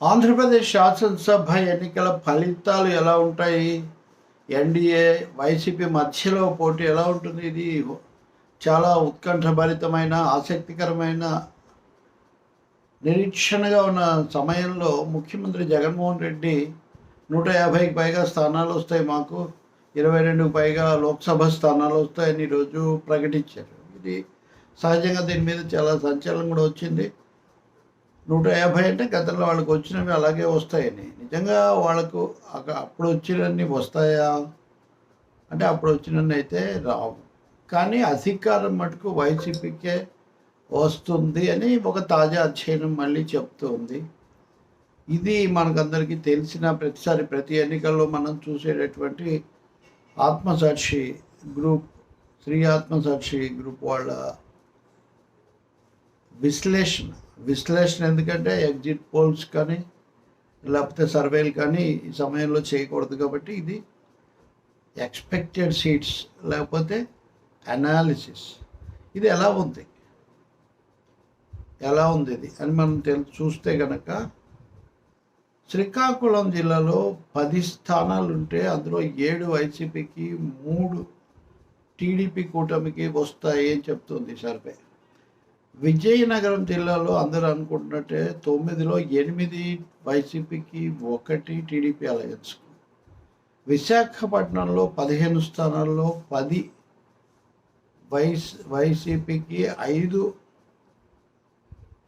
ఆంధ్రప్రదేశ్ శాసనసభ ఎన్నికల ఫలితాలు ఎలా ఉంటాయి? ఎన్డీఏ వైసీపీ మధ్యలో పోటీ ఎలా ఉంటుంది? ఇది చాలా ఉత్కంఠభరితమైన ఆసక్తికరమైన నిరీక్షణగా ఉన్న సమయంలో ముఖ్యమంత్రి జగన్మోహన్ రెడ్డి నూట యాభైకి పైగా స్థానాలు వస్తాయి మాకు. ఇరవై రెండుకు పైగా లోక్సభ స్థానాలు వస్తాయని ఈరోజు ప్రకటించారు. ఇది సహజంగా దీని మీద చాలా సంచలనం కూడా వచ్చింది. నూట యాభై అంటే గతంలో వాళ్ళకి వచ్చినవి అలాగే వస్తాయని. నిజంగా వాళ్ళకు అప్పుడు వచ్చినన్ని వస్తాయా? అంటే అప్పుడు వచ్చినన్ని అయితే రావు. కానీ అధికారం మటుకు వైసీపీకే వస్తుంది అని ఒక తాజా అధ్యయనం మళ్ళీ చెప్తుంది. ఇది మనకందరికీ తెలిసిన ప్రతిసారి ప్రతి ఎన్నికల్లో మనం చూసేటటువంటి ఆత్మసాక్షి గ్రూప్ శ్రీ ఆత్మసాక్షి గ్రూప్ వాళ్ళ విశ్లేషణ. విశ్లేషణ ఎందుకంటే ఎగ్జిట్ పోల్స్ కానీ లేకపోతే సర్వేలు కానీ ఈ సమయంలో చేయకూడదు కాబట్టి ఇది ఎక్స్పెక్టెడ్ సీట్స్ లేకపోతే అనాలిసిస్. ఇది ఎలా ఉంది? ఎలా ఉంది ఇది? అని మనం తెలు చూస్తే కనుక శ్రీకాకుళం జిల్లాలో పది స్థానాలు ఉంటే అందులో ఏడు వైసీపీకి మూడు టీడీపీ కూటమికి వస్తాయి అని చెప్తుంది సర్వే. విజయనగరం జిల్లాలో అందరూ అనుకుంటున్నట్టే తొమ్మిదిలో ఎనిమిది వైసీపీకి ఒకటి టీడీపీ అలయన్స్ విశాఖపట్నంలో పదిహేను స్థానాల్లో పది వైస్ వైసీపీకి ఐదు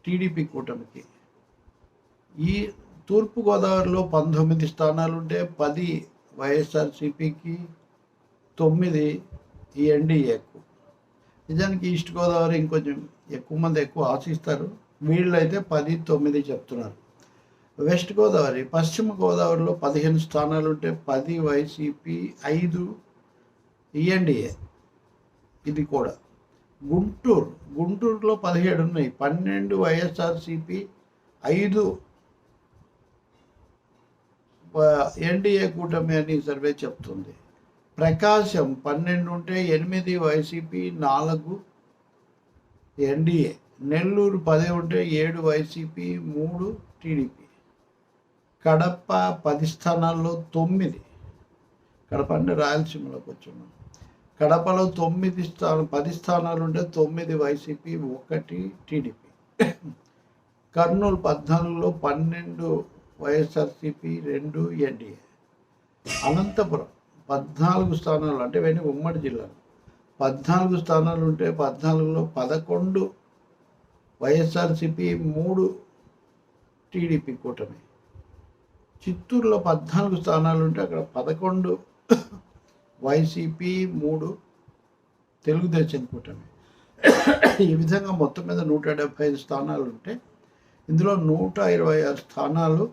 టీడీపీ కూటమికి. ఈ తూర్పుగోదావరిలో పంతొమ్మిది స్థానాలుంటే పది వైఎస్ఆర్సీపీకి తొమ్మిది ఈ ఎన్డీఏకు. నిజానికి ఈస్ట్ గోదావరి ఇంకొంచెం ఎక్కువ మంది ఎక్కువ ఆశిస్తారు. వీళ్ళు అయితే పది తొమ్మిది చెప్తున్నారు. వెస్ట్ గోదావరి పశ్చిమ గోదావరిలో పదిహేను స్థానాలు ఉంటే పది వైసీపీ ఐదు ఈఎన్డిఏ. ఇది కూడా. గుంటూరు గుంటూరులో పదిహేడు ఉన్నాయి. పన్నెండు వైఎస్ఆర్సిపి ఐదు ఎన్డీఏ కూటమి అని సర్వే చెప్తుంది. ప్రకాశం పన్నెండు ఉంటే ఎనిమిది వైసీపీ నాలుగు ఎన్డీఏ నెల్లూరు పదే ఉంటే ఏడు వైసీపీ మూడు టీడీపీ. కడప పది స్థానాల్లో తొమ్మిది. కడప అంటే రాయలసీమలోకి వచ్చున్నాం కడపలో తొమ్మిది స్థానం పది స్థానాలు ఉంటే తొమ్మిది వైసీపీ ఒకటి టీడీపీ. కర్నూలు పద్నాలుగులో పన్నెండు వైఎస్ఆర్సీపీ రెండు ఎన్డీఏ. అనంతపురం పద్నాలుగు స్థానాలు అంటే ఇవన్నీ ఉమ్మడి జిల్లాలు. పద్నాలుగు స్థానాలు ఉంటే పద్నాలుగులో పదకొండు వైఎస్ఆర్సీపీ మూడు టీడీపీ కూటమి. చిత్తూరులో పద్నాలుగు స్థానాలు ఉంటే అక్కడ పదకొండు వైసీపీ మూడు తెలుగుదేశం కూటమి. ఈ విధంగా మొత్తం మీద నూట డెబ్భై ఐదు స్థానాలు ఉంటే ఇందులో నూట ఇరవై ఆరు స్థానాలు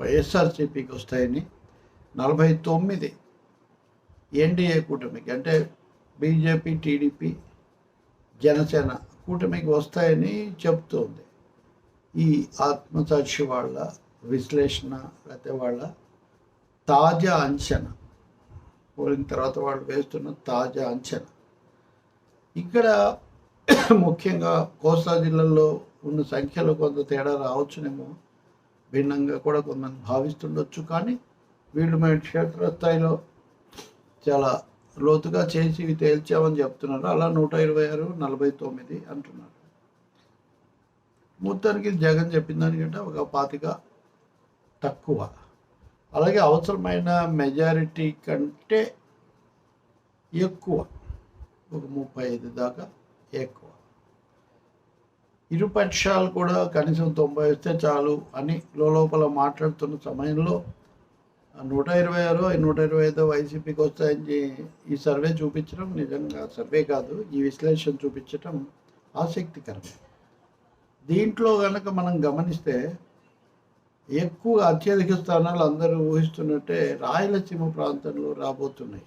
వైఎస్ఆర్సీపీకి వస్తాయని నలభై తొమ్మిది ఎన్డీఏ కూటమికి అంటే బీజేపీ టీడీపీ జనసేన కూటమికి వస్తాయని చెప్తోంది. ఈ ఆత్మసాక్షి వాళ్ళ విశ్లేషణ లేకపోతే వాళ్ళ తాజా అంచనా పోలిన తర్వాత వాళ్ళు వేస్తున్న తాజా అంచనా. ఇక్కడ ముఖ్యంగా కోస్తా జిల్లాలో ఉన్న సంఖ్యలో కొంత తేడా రావచ్చునేమో భిన్నంగా కూడా కొంతమంది భావిస్తుండొచ్చు. కానీ వీళ్ళు మేము క్షేత్రస్థాయిలో చాలా లోతుగా చేసి తేల్చామని చెప్తున్నారు. అలా నూట ఇరవై ఆరు నలభై తొమ్మిది అంటున్నారు. మొత్తానికి జగన్ చెప్పిన దానికంటే ఒక పాతిక తక్కువ. అలాగే అవసరమైన మెజారిటీ కంటే ఎక్కువ. ఒక ముప్పై ఐదు దాకా ఎక్కువ. ఇరుపక్షాలు కూడా కనీసం తొంభై వస్తే చాలు అని లోపల మాట్లాడుతున్న సమయంలో నూట ఇరవై ఆరు నూట ఇరవై ఐదు వైసీపీకి వస్తాయని ఈ సర్వే చూపించడం నిజంగా సర్వే కాదు ఈ విశ్లేషణ చూపించడం ఆసక్తికరమే. దీంట్లో కనుక మనం గమనిస్తే ఎక్కువ అత్యధిక స్థానాలు అందరూ ఊహిస్తున్నట్టే రాయలసీమ ప్రాంతంలో రాబోతున్నాయి.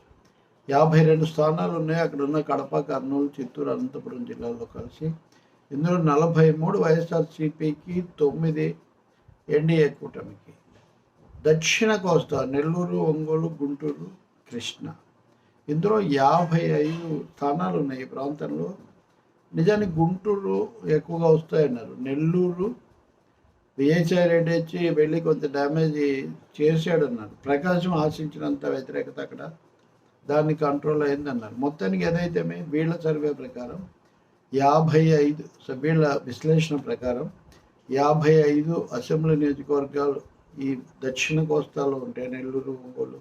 యాభై రెండు స్థానాలు ఉన్నాయి అక్కడ ఉన్న కడప కర్నూలు చిత్తూరు అనంతపురం జిల్లాల్లో కలిసి. ఇందులో నలభై మూడు వైఎస్ఆర్సీపీకి తొమ్మిది ఎన్డీఏ కూటమికి. దక్షిణ కోస్తా నెల్లూరు ఒంగోలు గుంటూరు కృష్ణ. ఇందులో యాభై ఐదు స్థానాలు ఉన్నాయి ఈ ప్రాంతంలో. నిజానికి గుంటూరు ఎక్కువగా వస్తాయన్నారు. నెల్లూరు విజయసాయి రెడ్డి వచ్చి వెళ్ళి కొంత డ్యామేజ్ చేశాడన్నారు. ప్రకాశం ఆశించినంత వ్యతిరేకత అక్కడ. దాన్ని కంట్రోల్ అయింది అన్నారు మొత్తానికి ఏదైతే వీళ్ళ సర్వే ప్రకారం యాభై ఐదు వీళ్ళ విశ్లేషణ ప్రకారం యాభై ఐదు అసెంబ్లీ నియోజకవర్గాలు ఈ దక్షిణ కోస్తాలో ఉంటాయి నెల్లూరు ఒంగోలు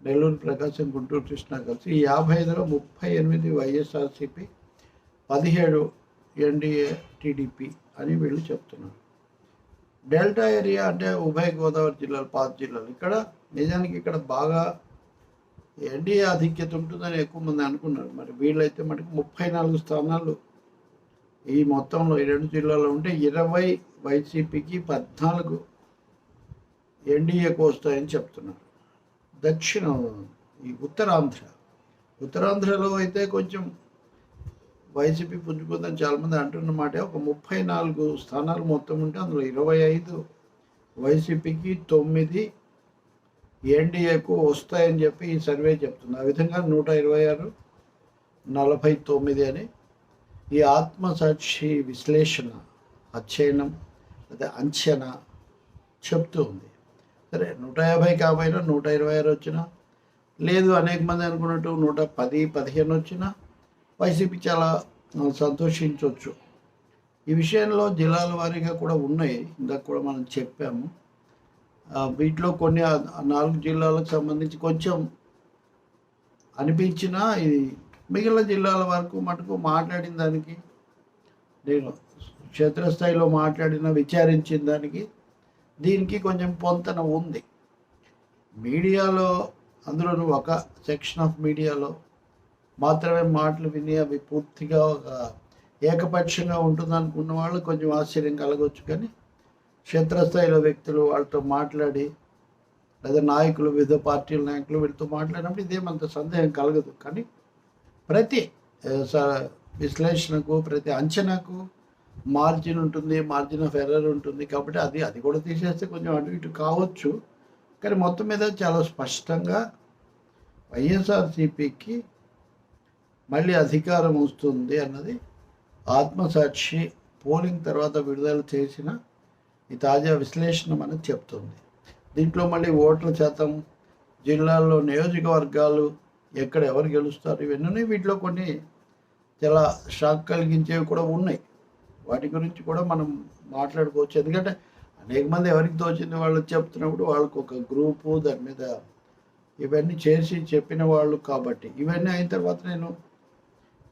నెల్లూరు ప్రకాశం గుంటూరు కృష్ణా కలిసి ఈ యాభై ఐదులో ముప్పై ఎనిమిది వైఎస్ఆర్సిపి పదిహేడు ఎన్డీఏ టీడీపీ అని వీళ్ళు చెప్తున్నారు. డెల్టా ఏరియా అంటే ఉభయ గోదావరి జిల్లాలు పాత జిల్లాలు. ఇక్కడ నిజానికి ఇక్కడ బాగా ఎన్డీఏ ఆధిక్యత ఉంటుందని ఎక్కువ మంది అనుకున్నారు. మరి వీళ్ళైతే మటుకు ముప్పై నాలుగు స్థానాలు ఈ మొత్తంలో ఈ రెండు జిల్లాలో ఉంటే ఇరవై వైసీపీకి పద్నాలుగు ఎన్డీఏకు వస్తాయని చెప్తున్నారు. దక్షిణ ఈ ఉత్తరాంధ్ర. ఉత్తరాంధ్రలో అయితే కొంచెం వైసీపీ పుంజుకుందని చాలామంది అంటున్నమాట ఒక ముప్పై నాలుగు స్థానాలు మొత్తం ఉంటే అందులో ఇరవై ఐదు వైసీపీకి తొమ్మిది ఎన్డీఏకు వస్తాయని చెప్పి ఈ సర్వే చెప్తుంది. ఆ విధంగా నూట ఇరవై ఆరు నలభై తొమ్మిది అని ఈ ఆత్మసాక్షి విశ్లేషణ అధ్యయనం అదే అంచనా చెప్తూ ఉంది. సరే నూట యాభై కాకపోయినా నూట ఇరవై ఆరు వచ్చినా లేదు అనేక మంది అనుకున్నట్టు నూట పది పదిహేను వచ్చినా వైసీపీ చాలా సంతోషించవచ్చు ఈ విషయంలో జిల్లాల వారీగా కూడా ఉన్నాయి ఇందాక కూడా మనం చెప్పాము. వీటిలో కొన్ని నాలుగు జిల్లాలకు సంబంధించి కొంచెం అనిపించినా ఇది మిగిలిన జిల్లాల వరకు మటుకు మాట్లాడిన దానికి నేను క్షేత్రస్థాయిలో మాట్లాడిన విచారించిన దానికి దీనికి కొంచెం పొంతన ఉంది. మీడియాలో అందులోనూ ఒక సెక్షన్ ఆఫ్ మీడియాలో మాత్రమే మాటలు విని అవి పూర్తిగా ఒక ఏకపక్షంగా ఉంటుంది అనుకున్న వాళ్ళు కొంచెం ఆశ్చర్యం కలగవచ్చు కానీ క్షేత్రస్థాయిలో వ్యక్తులు వాళ్ళతో మాట్లాడి లేదా నాయకులు వివిధ పార్టీల నాయకులు వీళ్ళతో మాట్లాడినప్పుడు ఇదేమంత సందేహం కలగదు. కానీ ప్రతి విశ్లేషణకు ప్రతి అంచనాకు మార్జిన్ ఉంటుంది మార్జిన్ ఆఫ్ ఎర్రర్ ఉంటుంది. కాబట్టి అది అది కూడా తీసేస్తే కొంచెం అటు ఇటు కావచ్చు. కానీ మొత్తం మీద చాలా స్పష్టంగా వైఎస్ఆర్సీపీకి మళ్ళీ అధికారం వస్తుంది అన్నది ఆత్మసాక్షి పోలింగ్ తర్వాత విడుదల చేసిన ఈ తాజా విశ్లేషణ మనకు చెప్తుంది. దీంట్లో మళ్ళీ ఓట్ల శాతం జిల్లాల్లో నియోజకవర్గాలు ఎక్కడ ఎవరు గెలుస్తారు ఇవన్నీ వీటిలో కొన్ని చాలా షాక్ కలిగించేవి కూడా ఉన్నాయి. వాటి గురించి కూడా మనం మాట్లాడుకోవచ్చు. ఎందుకంటే అనేక మంది ఎవరికి తోచింది వాళ్ళు చెప్తున్నప్పుడు వాళ్ళకు ఒక గ్రూపు దాని మీద ఇవన్నీ చేసి చెప్పిన వాళ్ళు కాబట్టి. ఇవన్నీ అయిన తర్వాత నేను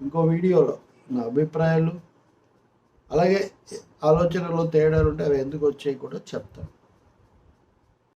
ఇంకో వీడియోలో నా అభిప్రాయాలు అలాగే ఆలోచనలో తేడాలు ఉంటే అవి ఎందుకు వచ్చాయి కూడా చెప్తాను.